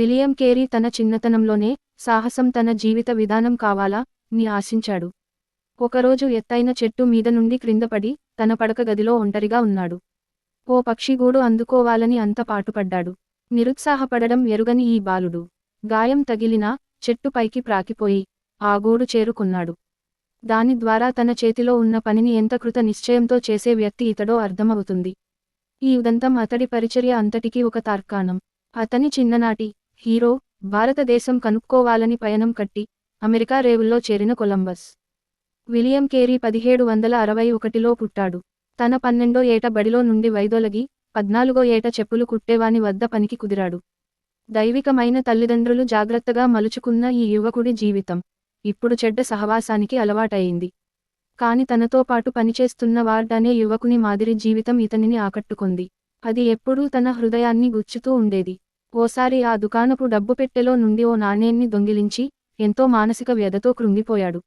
William Carey తన చిన్నతనంలోనే సాహసం తన జీవిత విధానం కావాలా ని ఆశించాడు. ఒకరోజు ఎత్తైన చెట్టు మీద నుండి క్రిందపడి తన పడక గదిలో ఒంటరిగా ఉన్నాడు. ఓ పక్షిగూడు అందుకోవాలని అంత పాటుపడ్డాడు. నిరుత్సాహపడడం ఎరుగని ఈ బాలుడు. గాయం తగిలినా చెట్టు పైకి ప్రాకిపోయి ఆ గూడు చేరుకున్నాడు. దాని ద్వారా తన చేతిలో ఉన్న పనిని ఎంత కృత నిశ్చయంతో చేసే వ్యక్తి ఇతడో అర్థమవుతుంది. ఈ ఉదంతం అతడి పరిచర్య అంతటికీ ఒక తార్కాణం. అతని చిన్ననాటి హీరో భారతదేశం కనుక్కోవాలని పయనం కట్టి అమెరికా రేవుల్లో చేరిన కొలంబస్. విలియం కేరీ పదిహేడు వందల అరవై ఒకటిలో పుట్టాడు. తన పన్నెండో ఏట బడిలో నుండి వైదొలగి పద్నాలుగో ఏట చెప్పులు కుట్టేవాని వద్ద పనికి కుదిరాడు. దైవికమైన తల్లిదండ్రులు జాగ్రత్తగా మలుచుకున్న ఈ యువకుడి జీవితం ఇప్పుడు చెడ్డ సహవాసానికి అలవాటయింది. కాని తనతో పాటు పనిచేస్తున్న వార్డ్ అనే యువకుని మాదిరి జీవితం ఇతనిని ఆకట్టుకుంది. అది ఎప్పుడూ తన హృదయాన్ని గుచ్చుతూ ఉండేది. ఓసారి ఆ దుకాణపు డబ్బు పెట్టెలో నుండి ఓ నాణేన్ని దొంగిలించి ఎంతో మానసిక వ్యధతో కృంగిపోయాడు.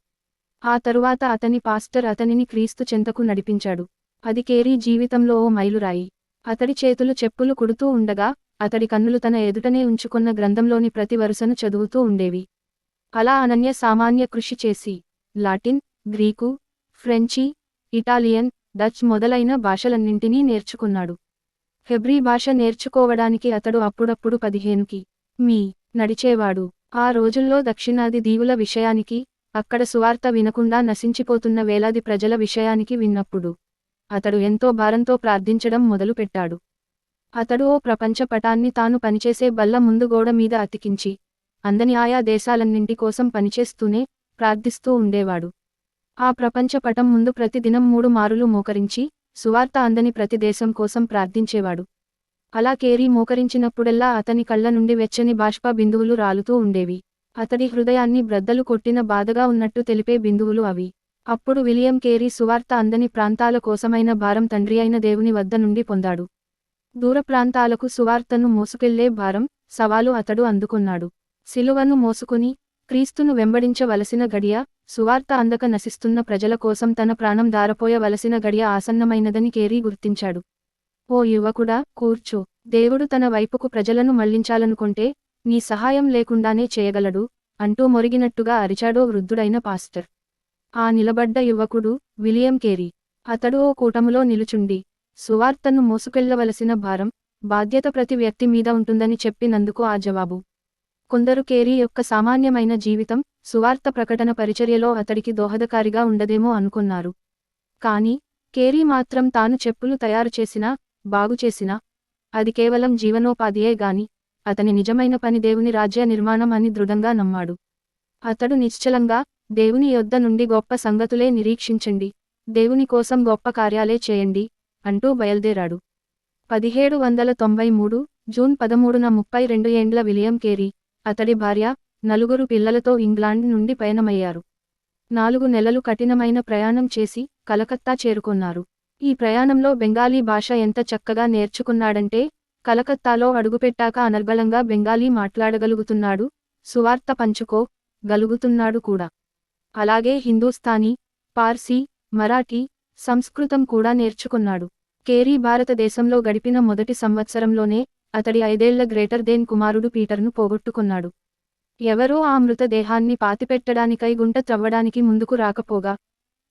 ఆ తరువాత అతని పాస్టర్ అతనిని క్రీస్తు చెంతకు నడిపించాడు. అది కేరీ జీవితంలో ఓ మైలురాయి. అతడి చేతులు చెప్పులు కుడుతూ ఉండగా అతడి కన్నులు తన ఎదుటనే ఉంచుకున్న గ్రంథంలోని ప్రతి వరుసను చదువుతూ ఉండేవి. అలా అనన్య సామాన్య కృషి చేసి Latin Greek French Italian Dutch మొదలైన భాషలన్నింటినీ నేర్చుకున్నాడు. హెబ్రీ భాష నేర్చుకోవడానికి అతడు అప్పుడప్పుడు పదిహేనుకి మీ నడిచేవాడు. ఆ రోజుల్లో దక్షిణాది దీవుల విషయానికి అక్కడ సువార్త వినకుండా నశించిపోతున్న వేలాది ప్రజల విషయానికి విన్నప్పుడు అతడు ఎంతో భారంతో ప్రార్థించడం మొదలుపెట్టాడు. అతడు ఓ ప్రపంచ పటాన్ని తాను పనిచేసే బల్ల ముందు గోడ మీద అతికించి అందని ఆయా దేశాలన్నింటి కోసం పనిచేస్తూనే ప్రార్థిస్తూ ఉండేవాడు. ఆ ప్రపంచ పటం ముందు ప్రతిదినం మూడు మారులు మోకరించి సువార్త అందని ప్రతి దేశం కోసం ప్రార్థించేవాడు. అలా కేరీ మోకరించినప్పుడెల్లా అతని కళ్ళ నుండి వెచ్చని బాష్ప బిందువులు రాలుతూ ఉండేవి. అతడి హృదయాన్ని బ్రద్దలు కొట్టిన బాధగా ఉన్నట్టు తెలిపే బిందువులు అవి. అప్పుడు విలియం కేరీ సువార్త అందని ప్రాంతాల కోసమైన భారం తండ్రి అయిన దేవుని వద్ద నుండి పొందాడు. దూర ప్రాంతాలకు సువార్తను మోసుకెళ్ళే భారం సవాలు అతడు అందుకున్నాడు. సిలువను మోసుకుని క్రీస్తును వెంబడించవలసిన గడియ సువార్త అందక నశిస్తున్న ప్రజల కోసం తన ప్రాణం దారపోయవలసిన గడియ ఆసన్నమైనదని కేరీ గుర్తించాడు. ఓ యువకుడా కూర్చో. దేవుడు తన వైపుకు ప్రజలను మళ్ళించాలనుకుంటే నీ సహాయం లేకుండానే చేయగలడు అంటూ మొరిగినట్టుగా అరిచాడో వృద్ధుడైన పాస్టర్. ఆ నిలబడ్డ యువకుడు విలియం కేరీ. అతడు ఓ కూటములో నిలుచుండి సువార్తను మోసుకెళ్ళవలసిన భారం బాధ్యత ప్రతి వ్యక్తి మీద ఉంటుందని చెప్పినందుకు ఆ జవాబు. కొందరు కేరీ యొక్క సామాన్యమైన జీవితం సువార్త ప్రకటన పరిచర్యలో అతడికి దోహదకారిగా ఉండదేమో అనుకున్నారు. కాని కేరీ మాత్రం తాను చెప్పులు తయారు చేసినా బాగుచేసినా అది కేవలం జీవనోపాధియే గాని అతని నిజమైన పని దేవుని రాజ్య నిర్మాణం అని దృఢంగా నమ్మాడు. అతడు నిశ్చలంగా దేవుని యొద్ద నుండి గొప్ప సంగతులే నిరీక్షించండి దేవుని కోసం గొప్ప కార్యాలే చేయండి అంటూ బయల్దేరాడు. పదిహేడు వందల తొంభై మూడు జూన్ పదమూడున ముప్పై రెండు ఏండ్ల విలియం కేరీ అతడి భార్య నలుగురు పిల్లలతో ఇంగ్లాండ్ నుండి పయనమయ్యారు. నాలుగు నెలలు కఠినమైన ప్రయాణం చేసి కలకత్తా చేరుకున్నారు. ఈ ప్రయాణంలో బెంగాలీ భాష ఎంత చక్కగా నేర్చుకున్నాడంటే కలకత్తాలో అడుగుపెట్టాక అనర్గళంగా బెంగాలీ మాట్లాడగలుగుతున్నాడు సువార్త పంచుకో గలుగుతున్నాడు కూడా. అలాగే హిందూస్థానీ పార్సీ మరాఠీ సంస్కృతం కూడా నేర్చుకున్నాడు. కేరీ భారతదేశంలో గడిపిన మొదటి సంవత్సరంలోనే అతడి ఐదేళ్ళ గ్రేటర్ దేన్ కుమారుడు పీటర్ను పోగొట్టుకున్నాడు. ఎవరో ఆ మృతదేహాన్ని పాతిపెట్టడానికై గుంట త్రవ్వడానికి ముందుకు రాకపోగా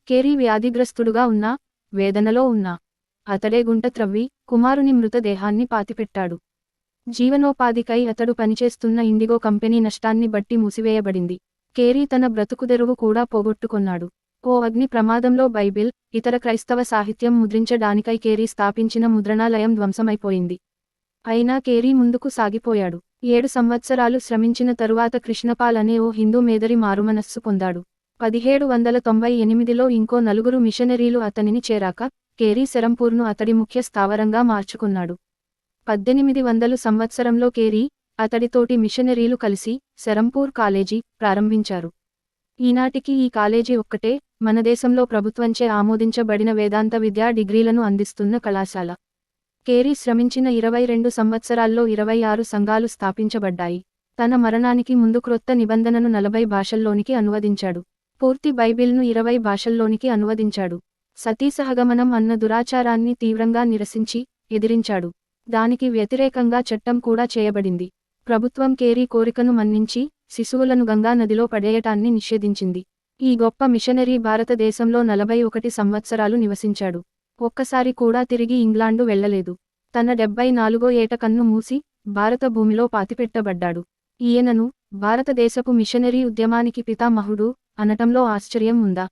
కేరీ వ్యాధిగ్రస్తుడుగా ఉన్నా వేదనలో ఉన్నా అతడే గుంట త్రవ్వి కుమారుని మృతదేహాన్ని పాతిపెట్టాడు. జీవనోపాధికై అతడు పనిచేస్తున్న ఇండిగో కంపెనీ నష్టాన్ని బట్టి మూసివేయబడింది. కేరీ తన బ్రతుకుదెరువు కూడా పోగొట్టుకున్నాడు. ఓ అగ్ని ప్రమాదంలో బైబిల్ ఇతర క్రైస్తవ సాహిత్యం ముద్రించడానికై కేరీ స్థాపించిన ముద్రణాలయం ధ్వంసమైపోయింది. అయినా కేరీ ముందుకు సాగిపోయాడు. ఏడు సంవత్సరాలు శ్రమించిన తరువాత కృష్ణపాల్ అనే ఓ హిందూ మేదరి మారుమనస్సు పొందాడు. పదిహేడు వందల తొంభై ఎనిమిదిలో ఇంకో నలుగురు మిషనరీలు అతనిని చేరాక కేరీ శరంపూర్ను అతడి ముఖ్య స్థావరంగా మార్చుకున్నాడు. పద్దెనిమిది వందలు సంవత్సరంలో కేరీ అతడితోటి మిషనరీలు కలిసి శరంపూర్ కాలేజీ ప్రారంభించారు. ఈనాటికి ఈ కాలేజీ ఒక్కటే మన దేశంలో ప్రభుత్వంచే ఆమోదించబడిన వేదాంత విద్యా డిగ్రీలను అందిస్తున్న కళాశాల. కేరీ శ్రమించిన ఇరవై రెండు సంవత్సరాల్లో ఇరవై ఆరు సంఘాలు స్థాపించబడ్డాయి. తన మరణానికి ముందు క్రొత్త నిబంధనను నలభై భాషల్లోనికి అనువదించాడు. పూర్తి బైబిల్ను ఇరవై భాషల్లోనికి అనువదించాడు. సతీసహగమనం అన్న దురాచారాన్ని తీవ్రంగా నిరసించి ఎదిరించాడు. దానికి వ్యతిరేకంగా చట్టం కూడా చేయబడింది. ప్రభుత్వం కేరీ కోరికను మన్నించి శిశువులను గంగా నదిలో పడేయటాన్ని నిషేధించింది. ఈ గొప్ప మిషనరీ భారతదేశంలో నలభై ఒకటి సంవత్సరాలు నివసించాడు. ఒక్కసారి కూడా తిరిగి ఇంగ్లాండు వెళ్ళలేదు. తన డెబ్బై నాలుగో ఏట కన్ను మూసి భారత భూమిలో పాతిపెట్టబడ్డాడు. ఈయనను భారతదేశపు మిషనరీ ఉద్యమానికి పితామహుడు అనటంలో ఆశ్చర్యం ఉందా?